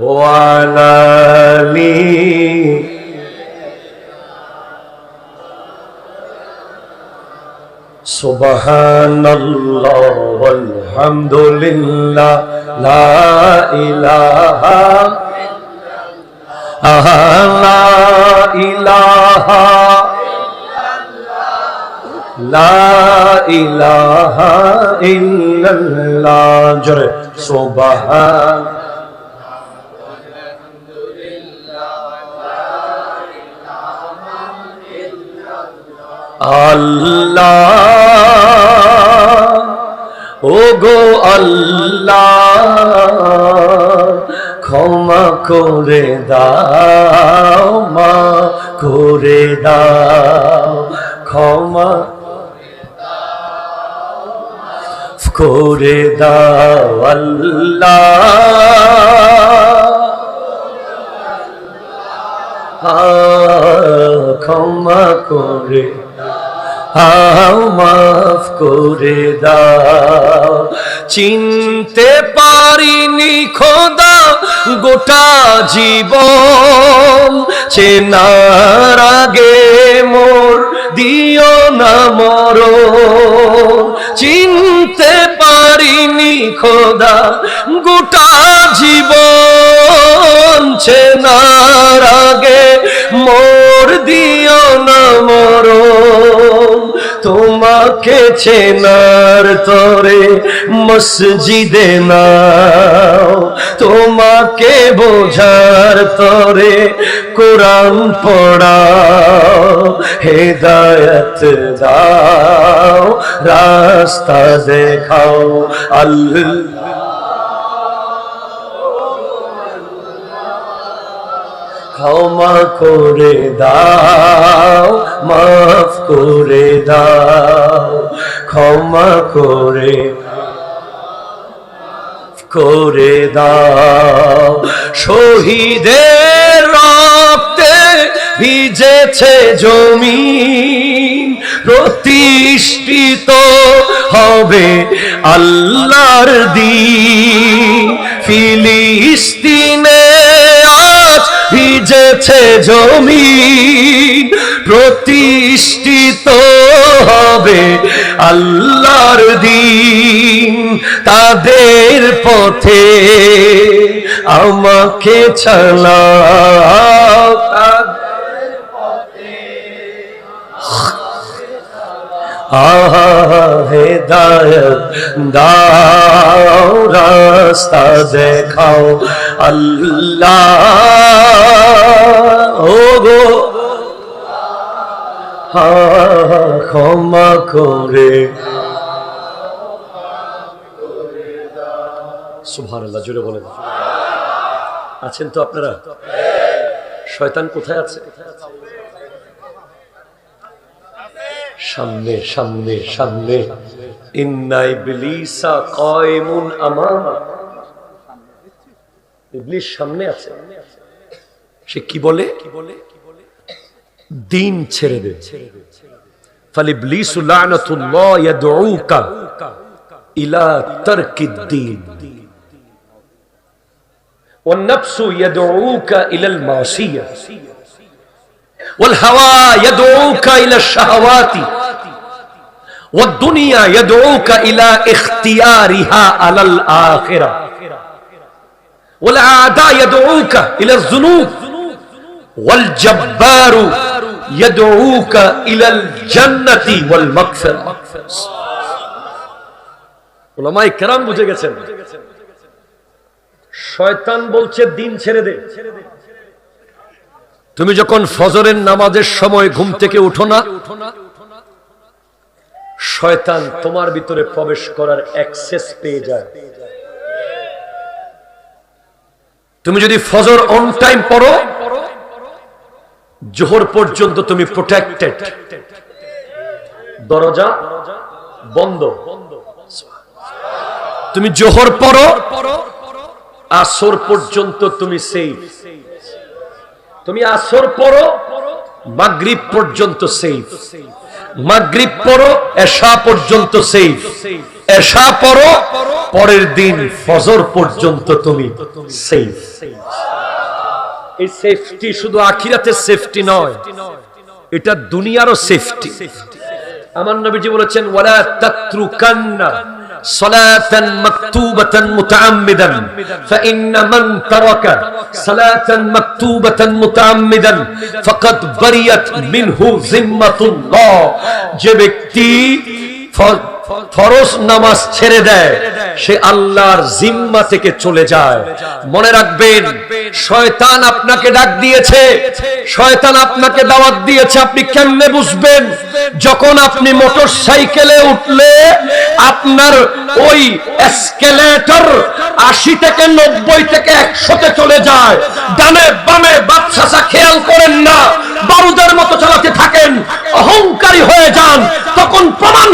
وعلى آله سبحان الله والحمد لله لا إله. لا إله. لا إله إلا الله. جل سبحان আল্লাহ। ও গো আল্লাহ, ক্ষমা করে দাও, মা করে দাও, ক্ষমা করে দাও, আল্লাহ। ক্ষমা করে হাও, মাফ করে দাও। চিনতে পারিনি খোদা গোটা জীবন। চেনার আগে মোর, দিও না মর চিনতে পারিনি খোদা গোটা জীবন। চেনার আগে মোর, দিও না মরণ। তোমাকে চেনার তরে মসজিদে নাও। তোমাকে বোঝার তরে কোরআন পড়াও। হেদায়ত দাও, রাস্তা দেখাও। আল্লাহ। ক্ষমা করে দাও, মাফ করে দাও। ক্ষমা করে করে দাও। শহীদের রক্তে ভিজেছে জমি প্রতিষ্ঠিত হবে আল্লাহর দি ফিলিস্তিনে আজ ভিজেছে জমি প্রতিষ্ঠিত হবে আল্লাহর দিন তাদের পথে। আমাকে চালাও হেদায়ত দাও রাস্তা দেখাও আল্লাহ। ও গো ক্ষমা করে সুভান আল্লাহ জুড়ে বলেন। আছেন তো আপনারা? শয়তান কোথায় আছে? সামনে সামনে সামনে। ইন্নাই বিলিসা কয়মুন আমামা। ইবলিস সামনে আছে। সে কি বলে কি বলে? দিন ছেড়ে দে فالابليس لعنه الله يدعوك الى ترك الدين والنفس يدعوك الى المعصيه والهوى يدعوك الى الشهوات والدنيا يدعوك الى اختيارها على الاخره والاعداء يدعوك الى الذنوب والجبار তুমি যখন ফজরের নামাজের সময় ঘুম থেকে উঠো না, শয়তান তোমার ভিতরে প্রবেশ করার অ্যাক্সেস পেয়ে যায়। তুমি যদি ফজর অন টাইম পড়ো জোহর পর্যন্ত তুমি প্রোটেক্টেড দরজা বন্ধ। তুমি জোহর পড়ো, আসর পর্যন্ত তুমি সেফ তুমি আসর পড়ো, মাগরিব পর্যন্ত সেফ মাগরিব পড়ো, এশা পর্যন্ত সেফ এশা পড়ো, পরের দিন ফজর পর্যন্ত তুমি সেফ এই সেফটি শুধু আখিরাতের সেফটি নয় এটা দুনিয়ারও সেফটি আমার নবীজি বলেছেন ওয়ালা তাত্রুকান্না صلاة مكتوبة متعمدا فإن من ترك صلاة مكتوبة متعمدا فقد بريت منه ذمة الله যে ব্যক্তি ফ- ফরজ নামাজ ছেড়ে দেয় সে আল্লাহর জিম্মা থেকে চলে যায়। মনে রাখবেন শয়তান আপনাকে ডাক দিয়েছে। শয়তান আপনাকে দাওয়াত দিয়েছে আপনি কেমনে বুঝবেন? যখন আপনি মোটর সাইকেলে উঠলে আপনার ওই এসকেলেটর আশি থেকে নব্বই থেকে একশোতে চলে যায়। ডানে বামে বাচ্চা খেয়াল করেন না। বারুদের মতো চালাতে থাকেন। অহংকারী হয়ে যান। তখন প্রমাণ